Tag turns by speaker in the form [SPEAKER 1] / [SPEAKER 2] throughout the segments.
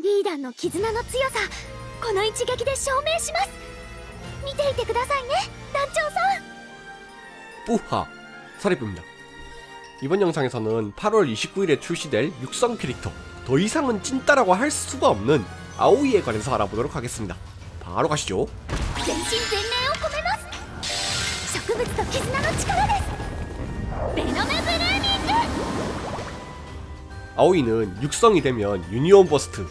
[SPEAKER 1] 大 B 団の絆の強さこの一撃で証明します見ていてくださいね団長さん
[SPEAKER 2] 뿌하 사립입니다. 이번 영상에서는 8월 29일에 출시될 육성 캐릭터 더 이상은 찐따라고 할 수가 없는 아오이에 관해서 알아보도록 하겠습니다. 바로 가시죠.
[SPEAKER 1] 全身全霊を込めます植物と絆の力ですベノムブルーミング
[SPEAKER 2] 아오이는 육성이 되면 유니온 버스트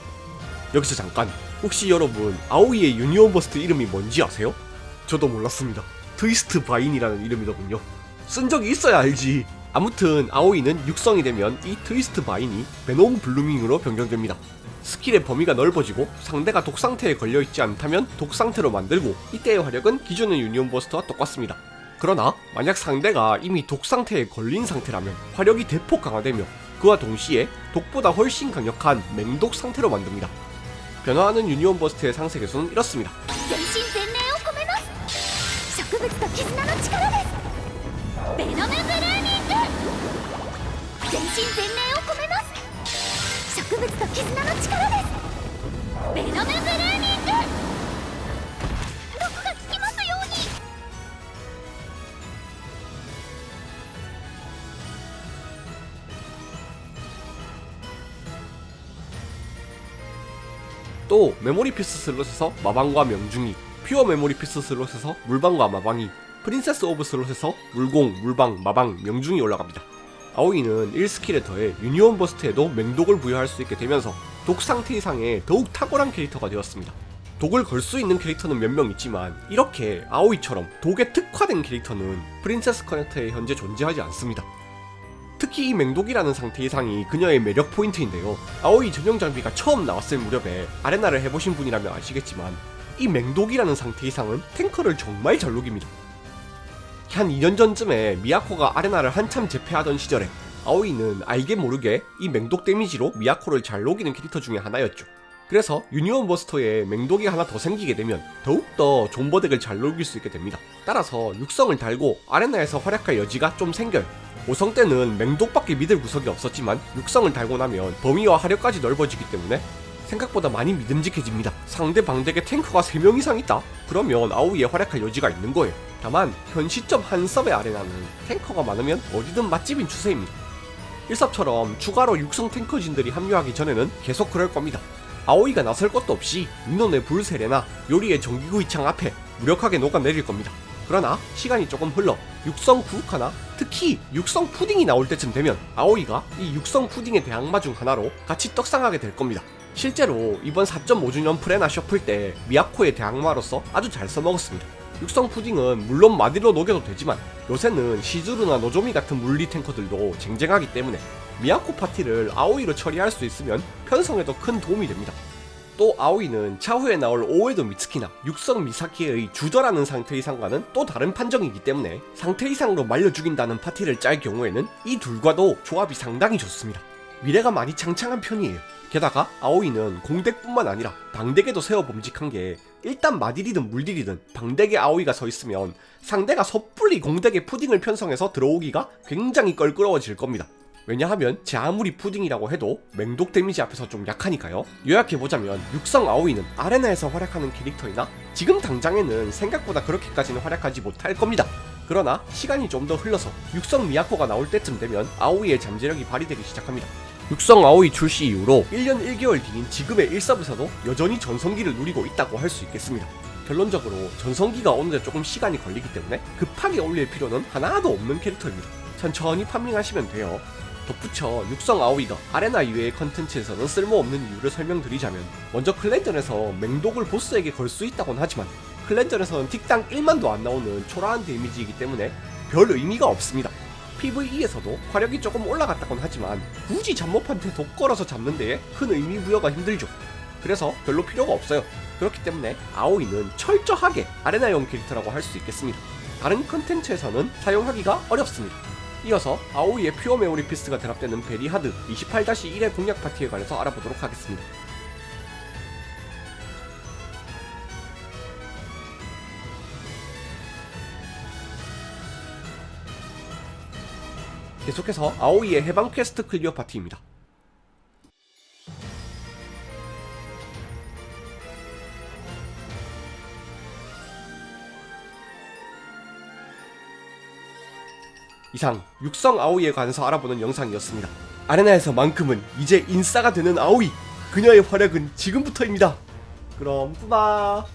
[SPEAKER 2] 여기서 잠깐 혹시 여러분 아오이의 유니온 버스트 이름이 뭔지 아세요? 저도 몰랐습니다. 트위스트 바인이라는 이름이더군요. 쓴 적이 있어야 알지. 아무튼 아오이는 육성이 되면 이 트위스트 바인이 베놈 블루밍으로 변경됩니다. 스킬의 범위가 넓어지고 상대가 독 상태에 걸려 있지 않다면 독 상태로 만들고 이때의 화력은 기존의 유니온 버스트와 똑같습니다. 그러나 만약 상대가 이미 독 상태에 걸린 상태라면 화력이 대폭 강화되며 그와 동시에 독보다 훨씬 강력한 맹독 상태로 만듭니다. 변화하는 유니온 버스트의 상세 개수는 이렇습니다. 또 메모리 피스 슬롯에서 마방과 명중이, 퓨어 메모리 피스 슬롯에서 물방과 마방이, 프린세스 오브 슬롯에서 물공, 물방, 마방, 명중이 올라갑니다. 아오이는 1스킬에 더해 유니온 버스트에도 맹독을 부여할 수 있게 되면서 독 상태 이상의 더욱 탁월한 캐릭터가 되었습니다. 독을 걸 수 있는 캐릭터는 몇 명 있지만 이렇게 아오이처럼 독에 특화된 캐릭터는 프린세스 커넥터에 현재 존재하지 않습니다. 특히 이 맹독이라는 상태 이상이 그녀의 매력 포인트인데요. 아오이 전용 장비가 처음 나왔을 무렵에 아레나를 해보신 분이라면 아시겠지만 이 맹독이라는 상태 이상은 탱커를 정말 잘 녹입니다. 한 2년 전쯤에 미야코가 아레나를 한참 제패하던 시절에 아오이는 알게 모르게 이 맹독 데미지로 미야코를 잘 녹이는 캐릭터 중에 하나였죠. 그래서 유니온 버스터에 맹독이 하나 더 생기게 되면 더욱더 존버덱을 잘 녹일 수 있게 됩니다. 따라서 육성을 달고 아레나에서 활약할 여지가 좀 생겨요. 5성 때는 맹독밖에 믿을 구석이 없었지만 육성을 달고 나면 범위와 화력까지 넓어지기 때문에 생각보다 많이 믿음직해집니다. 상대 방덱에 탱커가 3명 이상 있다? 그러면 아우이에 활약할 여지가 있는 거예요. 다만 현 시점 한 섭의 아레나는 탱커가 많으면 어디든 맛집인 추세입니다. 1섭처럼 추가로 육성 탱커진들이 합류하기 전에는 계속 그럴 겁니다. 아오이가 나설 것도 없이 민원의 불세례나 요리의 전기구이창 앞에 무력하게 녹아내릴 겁니다. 그러나 시간이 조금 흘러 육성 구우카나 특히 육성 푸딩이 나올 때쯤 되면 아오이가 이 육성 푸딩의 대항마 중 하나로 같이 떡상하게 될 겁니다. 실제로 이번 4.5주년 프레나 셔플 때 미야코의 대항마로서 아주 잘 써먹었습니다. 육성 푸딩은 물론 마디로 녹여도 되지만 요새는 시즈루나 노조미 같은 물리 탱커들도 쟁쟁하기 때문에 미야코 파티를 아오이로 처리할 수 있으면 편성에도 큰 도움이 됩니다. 또 아오이는 차후에 나올 오에도 미츠키나 육성 미사키의 주저라는 상태 이상과는 또 다른 판정이기 때문에 상태 이상으로 말려 죽인다는 파티를 짤 경우에는 이 둘과도 조합이 상당히 좋습니다. 미래가 많이 창창한 편이에요. 게다가 아오이는 공덱뿐만 아니라 방덱에도 세워 범직한 게 일단 마딜이든 물딜이든 방덱에 아오이가 서 있으면 상대가 섣불리 공덱에 푸딩을 편성해서 들어오기가 굉장히 껄끄러워질 겁니다. 왜냐하면 제 아무리 푸딩이라고 해도 맹독 데미지 앞에서 좀 약하니까요. 요약해보자면 육성 아오이는 아레나에서 활약하는 캐릭터이나 지금 당장에는 생각보다 그렇게까지는 활약하지 못할 겁니다. 그러나 시간이 좀 더 흘러서 육성 미야코가 나올 때쯤 되면 아오이의 잠재력이 발휘되기 시작합니다. 육성 아오이 출시 이후로 1년 1개월 뒤인 지금의 1섭에서도 여전히 전성기를 누리고 있다고 할 수 있겠습니다. 결론적으로 전성기가 오는데 조금 시간이 걸리기 때문에 급하게 올릴 필요는 하나도 없는 캐릭터입니다. 천천히 파밍하시면 돼요. 덧붙여 육성 아오이가 아레나 이외의 컨텐츠에서는 쓸모없는 이유를 설명드리자면 먼저 클렌전에서 맹독을 보스에게 걸 수 있다곤 하지만 클렌전에서는 틱당 1만도 안 나오는 초라한 데미지이기 때문에 별 의미가 없습니다. PVE에서도 화력이 조금 올라갔다곤 하지만 굳이 잡몹한테 독 걸어서 잡는 데에 큰 의미 부여가 힘들죠. 그래서 별로 필요가 없어요. 그렇기 때문에 아오이는 철저하게 아레나용 캐릭터라고 할 수 있겠습니다. 다른 컨텐츠에서는 사용하기가 어렵습니다. 이어서 아오이의 퓨어 메모리 피스가 드랍되는 베리하드 28-1의 공략 파티에 관해서 알아보도록 하겠습니다. 계속해서 아오이의 해방 퀘스트 클리어 파티입니다. 이상 육성 아오이에 관해서 알아보는 영상이었습니다. 아레나에서만큼은 이제 인싸가 되는 아오이 그녀의 활약은 지금부터입니다. 그럼 뿌바